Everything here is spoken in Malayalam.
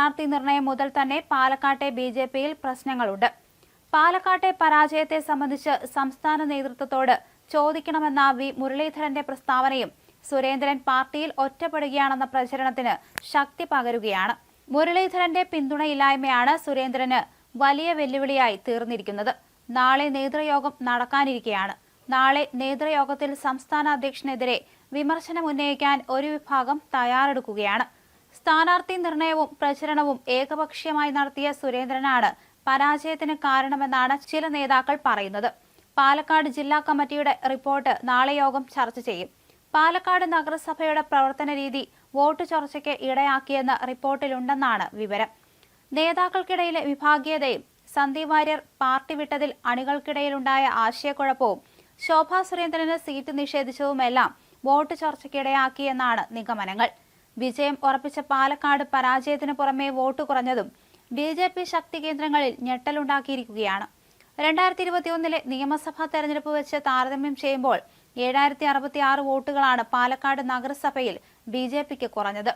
സ്ഥാനാർത്ഥി നിർണയം മുതൽ തന്നെ പാലക്കാട്ടെ ബി ജെ പിയിൽ പ്രശ്നങ്ങളുണ്ട്. പാലക്കാട്ടെ പരാജയത്തെ സംബന്ധിച്ച് സംസ്ഥാന നേതൃത്വത്തോട് ചോദിക്കണമെന്ന വി മുരളീധരന്റെ പ്രസ്താവനയും സുരേന്ദ്രൻ പാർട്ടിയിൽ ഒറ്റപ്പെടുകയാണെന്ന പ്രചരണത്തിന് ശക്തി പകരുകയാണ്. മുരളീധരന്റെ പിന്തുണയില്ലായ്മയാണ് സുരേന്ദ്രന് വലിയ വെല്ലുവിളിയായി തീർന്നിരിക്കുന്നത്. നാളെ നേതൃയോഗം നടക്കാനിരിക്കെയാണ്. നാളെ നേതൃയോഗത്തിൽ സംസ്ഥാന അധ്യക്ഷനെതിരെ വിമർശനം ഉന്നയിക്കാൻ ഒരു വിഭാഗം തയ്യാറെടുക്കുകയാണ്. സ്ഥാനാർത്ഥി നിർണയവും പ്രചരണവും ഏകപക്ഷീയമായി നടത്തിയ സുരേന്ദ്രനാണ് പരാജയത്തിന് കാരണമെന്നാണ് ചില നേതാക്കൾ പറയുന്നത്. പാലക്കാട് ജില്ലാ കമ്മിറ്റിയുടെ റിപ്പോർട്ട് നാളെ യോഗം ചർച്ച ചെയ്യും. പാലക്കാട് നഗരസഭയുടെ പ്രവർത്തന രീതി വോട്ട് ചർച്ചയ്ക്ക് ഇടയാക്കിയെന്ന് റിപ്പോർട്ടിലുണ്ടെന്നാണ് വിവരം. നേതാക്കൾക്കിടയിലെ വിഭാഗീയതയും സന്ദീപ് വാര്യർ പാർട്ടി വിട്ടതിൽ അണികൾക്കിടയിലുണ്ടായ ആശയക്കുഴപ്പവും ശോഭാ സുരേന്ദ്രന് സീറ്റ് നിഷേധിച്ചതുമെല്ലാം വോട്ട് ചർച്ചയ്ക്കിടയാക്കിയെന്നാണ് നിഗമനങ്ങൾ. വിജയം ഉറപ്പിച്ച പാലക്കാട് പരാജയത്തിന് പുറമെ വോട്ട് കുറഞ്ഞതും ബി ജെ പി ശക്തി കേന്ദ്രങ്ങളിൽ ഞെട്ടലുണ്ടാക്കിയിരിക്കുകയാണ്. രണ്ടായിരത്തി ഇരുപത്തിയൊന്നിലെ നിയമസഭാ തെരഞ്ഞെടുപ്പ് വെച്ച് താരതമ്യം ചെയ്യുമ്പോൾ ഏഴായിരത്തി അറുപത്തി ആറ് വോട്ടുകളാണ് പാലക്കാട് നഗരസഭയിൽ ബി ജെ പിക്ക് കുറഞ്ഞത്.